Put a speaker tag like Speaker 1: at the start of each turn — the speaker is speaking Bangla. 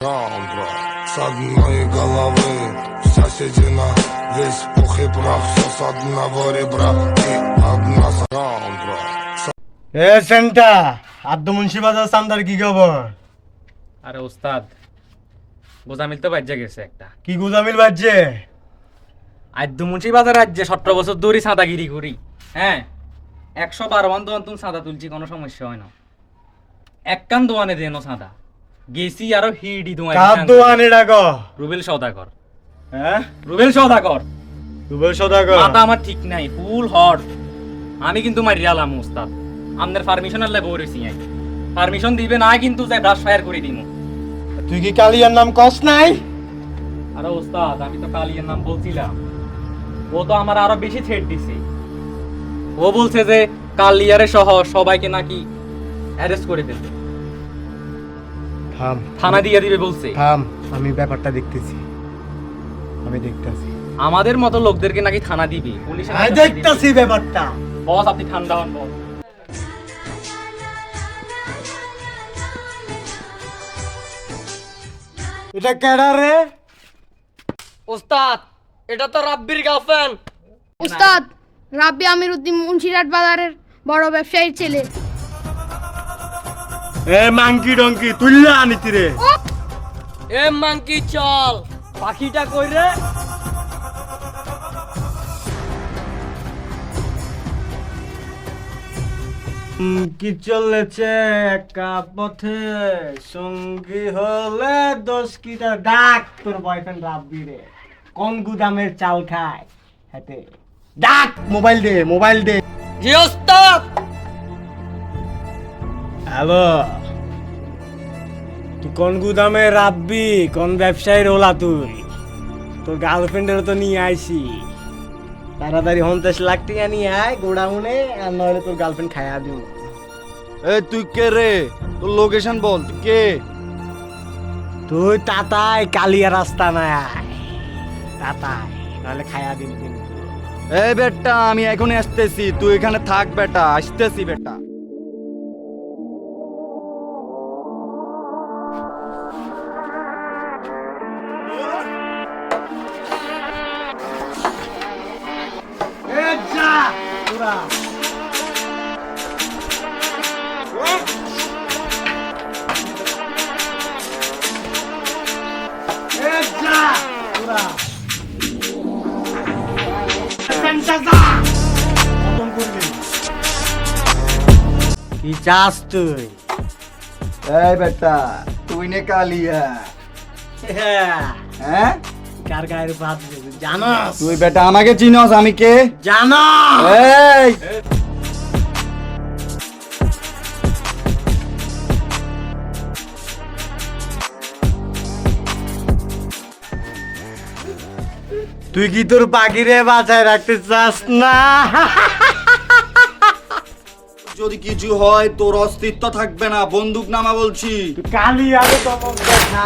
Speaker 1: Раундра с одной головы Вся седина, весь пух и прах Все с одного ребра и одна с раундра
Speaker 2: এ সেন্টা আদ্য মুন্সিবাজার সান্দার কি খবর
Speaker 3: আরে ওস্তাদ গোজামিল তো বাজ্যা গেছে একটা
Speaker 2: কি গুজামিল বাজছে
Speaker 3: আদ্য মুন্সিবাজার রাজ্যে সতেরো বছর ধরে সাঁদাগিরি করি হ্যাঁ একশো বারো মান দোয়ান তুমি সাঁদা তুলছি কোনো সমস্যা হয় না এক কান দোয়ানে দেন সাঁদা গেছি আরও হিডি দোয়ান
Speaker 2: কার দোয়ানে ডাকো।
Speaker 3: রুবেল সৌদাগর
Speaker 2: হ্যাঁ?
Speaker 3: রুবেল সৌদাগর
Speaker 2: রুবেল সদাগর
Speaker 3: মাথা আমার ঠিক নাই ফুল হট। আমি কিন্তু মারি আলাম ওস্তাদ আপনার পারমিশন আল্লাহ বই রয়েছি পারমিশন দিবে না কিন্তু যাই ব্রাশ ফায়ার করে দিমু।
Speaker 2: তুই কি কালিয়ার নাম কস নাই?
Speaker 3: আরে ওস্তাদ আমি তো কালিয়ার নাম বলছিলাম। ও তো আমার আরও বেশি ছেড় দিছে। ও বলছে যে কালিয়ারে সহ সবাইকে নাকি অ্যারেস্ট করে দেবে।
Speaker 2: থাম।
Speaker 3: থানা দিয়ে দিবে বলছে।
Speaker 2: থাম আমি ব্যাপারটা দেখতেছি। আমি দেখতেছি।
Speaker 3: আমাদের মতো লোকদেরকে নাকি থানা দিবে? পুলিশের
Speaker 2: আমি। দেখতেছি ব্যাপারটা।
Speaker 3: বস আপনি ঠান্ডা হন বস।
Speaker 2: এটা কেডা রে?
Speaker 4: ওস্তাদ এটা তো রাব্বির গার্লফ্রেন্ড।
Speaker 5: উস্তাদ রাব্বি আমির উদ্দিন মুন্সিরাট বাজারের বড় ব্যবসায়ীর ছেলে।
Speaker 2: এ মাংকি ডঙ্কি তুললা আনিতি রে।
Speaker 4: এ মাংকি চল। পাখিটা কই রে?
Speaker 2: কি চলেছে একা পথে সঙ্গী হলে দোষ কিটা ডাক তোর বয়ফ্রেন্ড রাব্বি রে। কোন গুদামের চাল খায় হাতে ডাক মোবাইল দে মোবাইল দে।
Speaker 4: জি ওস্তাদ!
Speaker 2: হ্যালো? তুই কোন গুদামে রাব্বি কোন ব্যবসায়ীর ওলা তুই? তোর গার্লফ্রেন্ডের তো নিয়ে আইসি তাড়াতাড়ি হন্তেশ লাখ টাকা নিয়ে আয় গোডাউনে আর নইলে তোর গার্লফ্রেন্ড খাইয়া দিব।
Speaker 6: এ তুই কে রে? তোর লোকেশন বল তুই কে?
Speaker 2: তুই তাতাই কালিয়া রাস্তা নাই। আয় তাতাই নাহলে খাইয়া দিবি কিন্তু।
Speaker 6: এ বেটা আমি এখনই আসতেছি। তুই এখানে থাক বেটা। আসতেছি বেটা।
Speaker 2: কি চাস তুই
Speaker 6: এই বেটা তুই নে কালিয়া হ্যাঁ
Speaker 2: কার গায়ের উপর হাত দিয়েছিস? জানোস।
Speaker 6: তুই বেটা আমাকে চিনস আমি কে?
Speaker 2: জানো
Speaker 6: এই!
Speaker 2: তুই কি তোর পাখিরে বাঁচায় রাখতে চাস না?
Speaker 6: যদি কিছু হয় তোর অস্তিত্ব থাকবে না বন্দুক নামা বলছি।
Speaker 2: কালি আরে তো দেখা